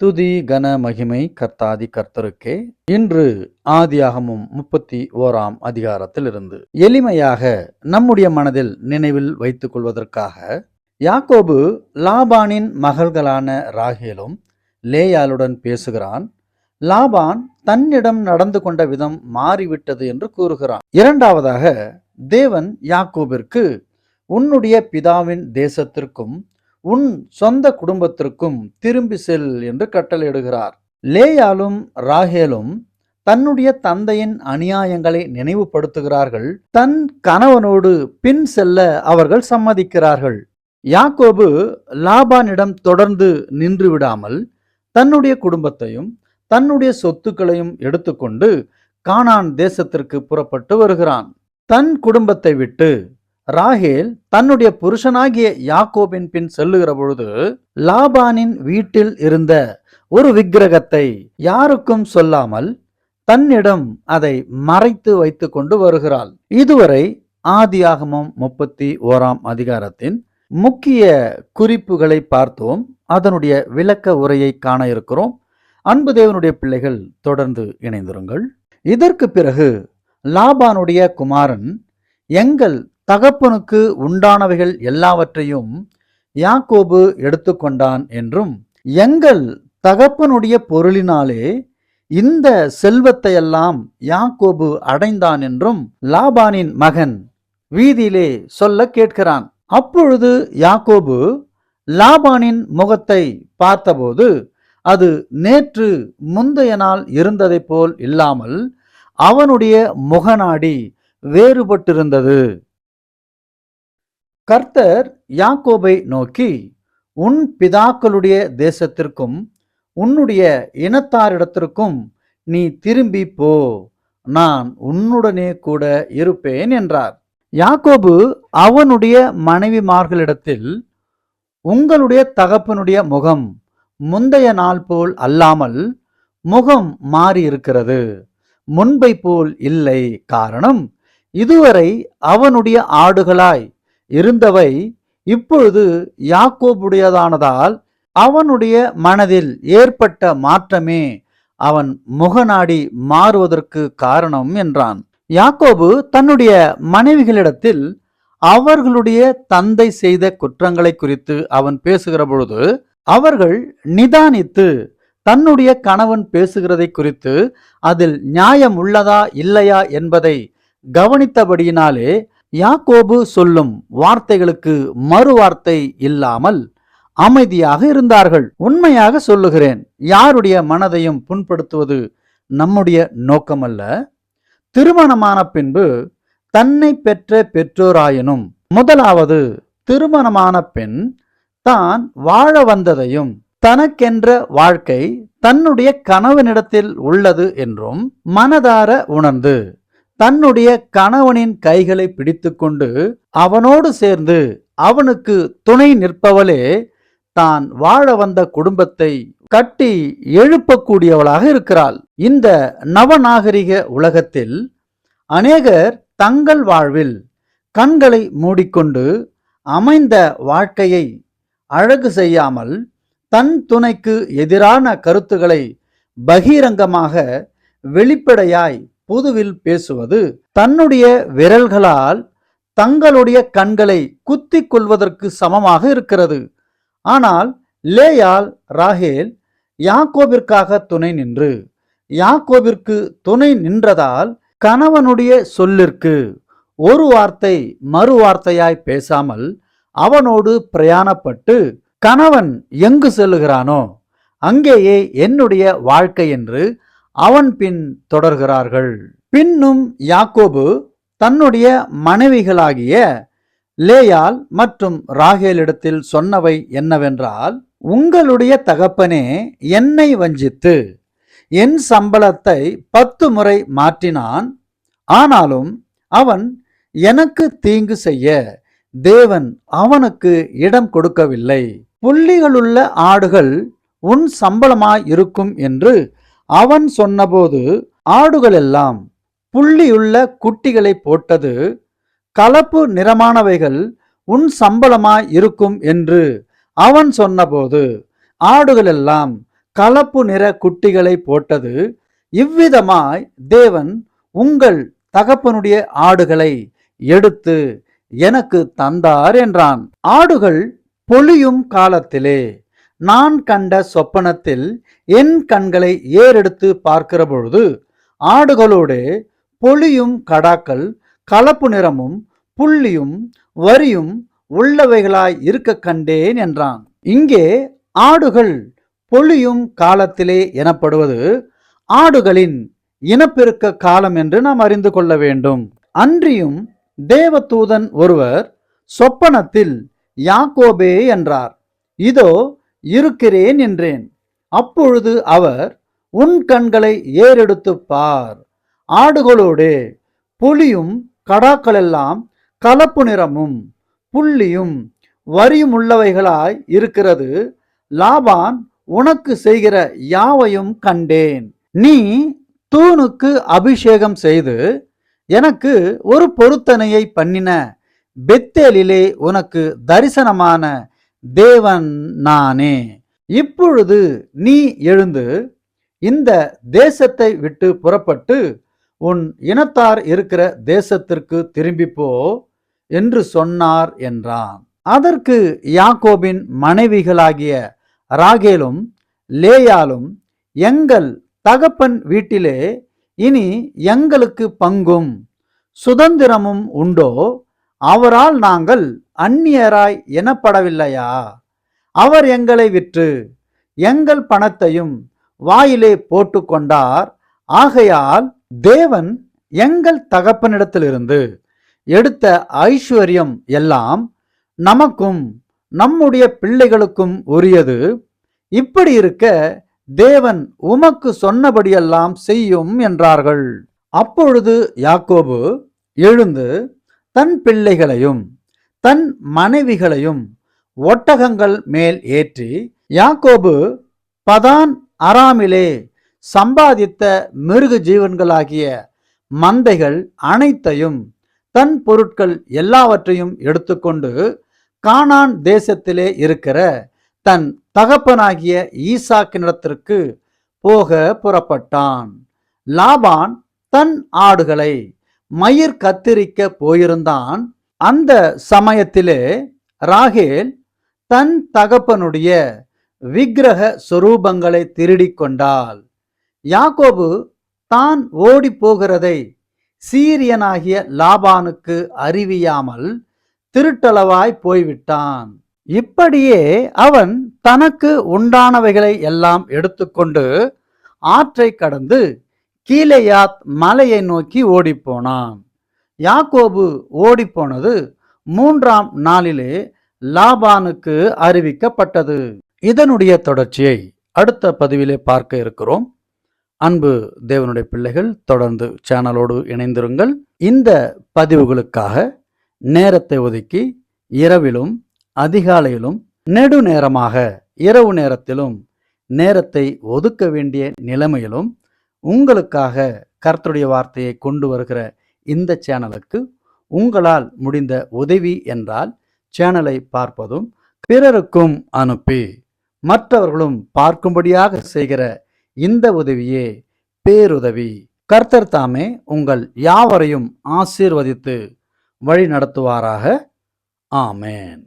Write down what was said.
துதி கன மகிமை கர்த்தாதி கர்த்தருக்கே இன்று ஆதியாகமும் முப்பத்தி ஓராம் அதிகாரத்தில் இருந்து எளிமையாக நம்முடைய மனதில் நினைவில் வைத்துக் கொள்வதற்காக யாக்கோபு லாபானின் மகள்களான ராகேலும் லேயாளுடன் பேசுகிறான். லாபான் தன்னிடம் நடந்து கொண்ட விதம் மாறிவிட்டது என்று கூறுகிறான். இரண்டாவதாக தேவன் யாக்கோபிற்கு உன்னுடைய பிதாவின் தேசத்திற்கும் உன் சொந்த குடும்பத்திற்கும் திரும்பி செல் என்று கட்டளையிடுகிறார். லேயாலும் ராகேலும் தன்னுடைய தந்தையின் அநியாயங்களை நினைவுபடுத்துகிறார்கள். தன் கணவனோடு பின் செல்ல அவர்கள் சம்மதிக்கிறார்கள். யாக்கோபு லாபானிடம் தொடர்ந்து நின்று விடாமல் தன்னுடைய குடும்பத்தையும் தன்னுடைய சொத்துக்களையும் எடுத்துக்கொண்டு கானான் தேசத்திற்கு புறப்பட்டு வருகிறான். தன் குடும்பத்தை விட்டு ராகேல் தன்னுடைய புருஷனாகிய யாக்கோபின் பின் செல்லுகிற பொழுது லாபானின் வீட்டில் இருந்த ஒரு விக்கிரகத்தை யாருக்கும் சொல்லாமல் தன்னிடம் அதை மறைத்து வைத்து கொண்டு வருகிறாள். இதுவரை ஆதியாகமம் முப்பத்தி ஓராம் அதிகாரத்தின் முக்கிய குறிப்புகளை பார்த்தோம். அதனுடைய விளக்க உரையை காண இருக்கிறோம். அன்பு தேவனுடைய பிள்ளைகள் தொடர்ந்து இணைந்திருங்கள். இதற்கு பிறகு லாபானுடைய குமாரன் எங்கள் தகப்பனுக்கு உண்டானவைகள் எல்லாவற்றையும் யாக்கோபு எடுத்துக்கொண்டான் என்றும் எங்கள் தகப்பனுடைய பொருளினாலே இந்த செல்வத்தையெல்லாம் யாக்கோபு அடைந்தான் என்றும் லாபானின் மகன் வீதியிலே சொல்ல கேட்கிறான். அப்பொழுது யாக்கோபு லாபானின் முகத்தை பார்த்தபோது அது நேற்று முந்தைய நாள் இருந்ததைப் போல் இல்லாமல் அவனுடைய முகநாடி வேறுபட்டிருந்தது. கர்த்தர் யாக்கோபை நோக்கி உன் பிதாக்களுடைய தேசத்திற்கும் உன்னுடைய இனத்தாரிடத்திற்கும் நீ திரும்பி போ. நான் உன்னுடனே கூட இருப்பேன் என்றார். யாக்கோபு அவனுடைய மனைவிமார்களிடத்தில் உங்களுடைய தகப்பனுடைய முகம் முந்தைய நாள் போல் அல்லாமல் முகம் மாறி இருக்கிறது முன்பை போல் இல்லை. காரணம் இதுவரை அவனுடைய ஆடுகளாய் இருந்தவை இப்பொழுது யாக்கோபுடையதானதால் அவனுடைய மனதில் ஏற்பட்ட மாற்றமே அவன் முகநாடி மாறுவதற்கு காரணம் என்றான். யாக்கோபு தன்னுடைய மனைவிகளிடத்தில் அவர்களுடைய தந்தை செய்த குற்றங்களை குறித்து அவன் பேசுகிற பொழுது அவர்கள் நிதானித்து தன்னுடைய கணவன் பேசுகிறதை குறித்து அதில் நியாயம் உள்ளதா இல்லையா என்பதை கவனித்தபடியினாலே யாக்கோபு சொல்லும் வார்த்தைகளுக்கு மறுவார்த்தை இல்லாமல் அமைதியாக இருந்தார்கள். உண்மையாக சொல்லுகிறேன் யாருடைய மனதையும் புண்படுத்துவது நம்முடைய நோக்கமல்ல. திருமணமான பின்பு தன்னை பெற்ற பெற்றோராயினும் முதலாவது திருமணமான பெண் தான் வாழ வந்ததையும் தனக்கென்ற வாழ்க்கை தன்னுடைய கணவனிடத்தில் உள்ளது என்றும் மனதார உணர்ந்து தன்னுடைய கணவனின் கைகளை பிடித்துக்கொண்டு அவனோடு சேர்ந்து அவனுக்கு துணை நிற்பவளே தான் வாழ வந்த குடும்பத்தை கட்டி எழுப்பக்கூடியவளாக இருக்கிறாள். இந்த நவநாகரிக உலகத்தில் அநேகர் தங்கள் வாழ்வில் கண்களை மூடிக்கொண்டு அமைந்த வாழ்க்கையை அழகு செய்யாமல் தன் துணைக்கு எதிரான கருத்துக்களை பகிரங்கமாக வெளிப்படையாய் பொதுவில் பேசுவது தன்னுடைய விரல்களால் தங்களுடைய கண்களை குத்தி கொள்வதற்கு சமமாக இருக்கிறது. ஆனால் லேயால் ராகேல் யாக்கோபிற்காக துணை நின்று யாக்கோபிற்கு துணை நின்றதால் கணவனுடைய சொல்லிற்கு ஒரு வார்த்தை மறு வார்த்தையாய் பேசாமல் அவனோடு பிரயாணப்பட்டு கணவன் எங்கு செல்லுகிறானோ அங்கேயே என்னுடைய வாழ்க்கை என்று அவன் பின் தொடர்கிறார்கள். பின்னும் யாக்கோபு தன்னுடைய மனைவிகளாகிய லேயால் மற்றும் ராகேலிடத்தில் சொன்னவை என்னவென்றால் உங்களுடைய தகப்பனே என்னை வஞ்சித்து என் சம்பளத்தை பத்து முறை மாற்றினான். ஆனாலும் அவன் எனக்கு தீங்கு செய்ய தேவன் அவனுக்கு இடம் கொடுக்கவில்லை. புள்ளிகளுள்ள ஆடுகள் உன் சம்பளமாய் இருக்கும் என்று அவன் சொன்னபோது ஆடுகளெல்லாம் புள்ளியுள்ள குட்டிகளை போட்டது கலப்பு நிறமானவைகள் உன் சம்பளமாய் இருக்கும் என்று அவன் சொன்னபோது ஆடுகளெல்லாம் கலப்பு நிற குட்டிகளை போட்டது இவ்விதமாய் தேவன் உங்கள் தகப்பனுடைய ஆடுகளை எடுத்து எனக்கு தந்தார் என்றான். ஆடுகள் பொழியும் காலத்திலே நான் கண்ட சொப்பனத்தில் என் கண்களை ஏறெடுத்து பார்க்கிற பொழுது ஆடுகளோடு பொலியும் கடாக்கள் கலப்பு நிறமும் புள்ளியும் வரியும் உள்ளவைகளாய் இருக்க கண்டேன் என்றான். இங்கே ஆடுகள் பொழியும் காலத்திலே எனப்படுவது ஆடுகளின் இனப்பெருக்க காலம் என்று நாம் அறிந்து கொள்ள வேண்டும். அன்றியும் தேவதூதன் ஒருவர் சொப்பனத்தில் யாக்கோபே என்றார். இதோ இருக்கிறேன் என்றேன். அப்பொழுது அவர் உன் கண்களை ஏறெடுத்து பார். ஆடுகளோடு புலியும் கடாக்களெல்லாம் கலப்பு நிறமும் புள்ளியும் வரியும் உள்ளவைகளாய் இருக்கிறது. லாபான் உனக்கு செய்கிற யாவையும் கண்டேன். நீ தூணுக்கு அபிஷேகம் செய்து எனக்கு ஒரு பொருத்தனையை பண்ணின. பெத்தேலிலே உனக்கு தரிசனமான தேவன் நானே. இப்பொழுது நீ எழுந்து இந்த தேசத்தை விட்டு புறப்பட்டு உன் இனத்தார் இருக்கிற தேசத்திற்கு திரும்பிப்போ என்று சொன்னார் என்றான். அதற்கு யாக்கோபின் மனைவிகளாகிய ராகேலும் லேயாலும் எங்கள் தகப்பன் வீட்டிலே இனி எங்களுக்கு பங்கும் சுதந்திரமும் உண்டோ? அவரால் நாங்கள் அந்நியராய் எனப்படவில்லையா? அவர் எங்களை விற்று எங்கள் பணத்தையும் வாயிலே போட்டு கொண்டார் ஆகையால் தேவன் எங்கள் தகப்பனிடத்திலிருந்து எடுத்த ஐஸ்வர்யம் எல்லாம் நமக்கும் நம்முடைய பிள்ளைகளுக்கும் உரியது. இப்படி இருக்க தேவன் உமக்கு சொன்னபடியெல்லாம் செய்யும் என்றார்கள். அப்பொழுது யாக்கோபு எழுந்து தன் பிள்ளைகளையும் தன் மனைவிகளையும் ஒட்டகங்கள் மேல் ஏற்றி யாக்கோபு பதான் அராமிலே சம்பாதித்த மிருக ஜீவன்களாகிய மந்தைகள் அனைத்தையும் தன் பொருட்கள் எல்லாவற்றையும் எடுத்துக்கொண்டு கானான் தேசத்திலே இருக்கிற தன் தகப்பனாகிய ஈசாக்கினிடத்திற்கு போக புறப்பட்டான். லாபான் தன் ஆடுகளை மயிர் கத்தரிக்க போயிருந்தான். அந்த சமயத்திலே ராகேல் தன் தகப்பனுடைய விக்கிரக சொரூபங்களை திருடி கொண்டாள். யாக்கோபு தான் ஓடி போகிறதை சீரியனாகிய லாபானுக்கு அறிவியாமல் திருட்டளவாய் போய்விட்டான். இப்படியே அவன் தனக்கு உண்டானவைகளை எல்லாம் எடுத்துக்கொண்டு ஆற்றை கடந்து கீலேயாத் மலையை நோக்கி ஓடிப்போனான். யாக்கோபு ஓடிப்போனது மூன்றாம் நாளிலே லாபானுக்கு அறிவிக்கப்பட்டது. இதனுடைய தொடர்ச்சியை அடுத்த பதிவிலே பார்க்க இருக்கிறோம். அன்பு தேவனுடைய பிள்ளைகள் தொடர்ந்து சேனலோடு இணைந்திருங்கள். இந்த பதிவுகளுக்காக நேரத்தை ஒதுக்கி இரவிலும் அதிகாலையிலும் நெடு நேரமாக இரவு நேரத்திலும் நேரத்தை ஒதுக்க வேண்டிய நிலைமையிலும் உங்களுக்காக கர்த்தருடைய வார்த்தையை கொண்டு வருகிற இந்த சேனலுக்கு உங்களால் முடிந்த உதவி என்றால் சேனலை பார்ப்பதும் பிறருக்கும் அனுப்பி மற்றவர்களும் பார்க்கும்படியாக செய்கிற இந்த உதவியே பேருதவி. கர்த்தர் தாமே உங்கள் யாவரையும் ஆசீர்வதித்து வழி நடத்துவாராக ஆமேன்.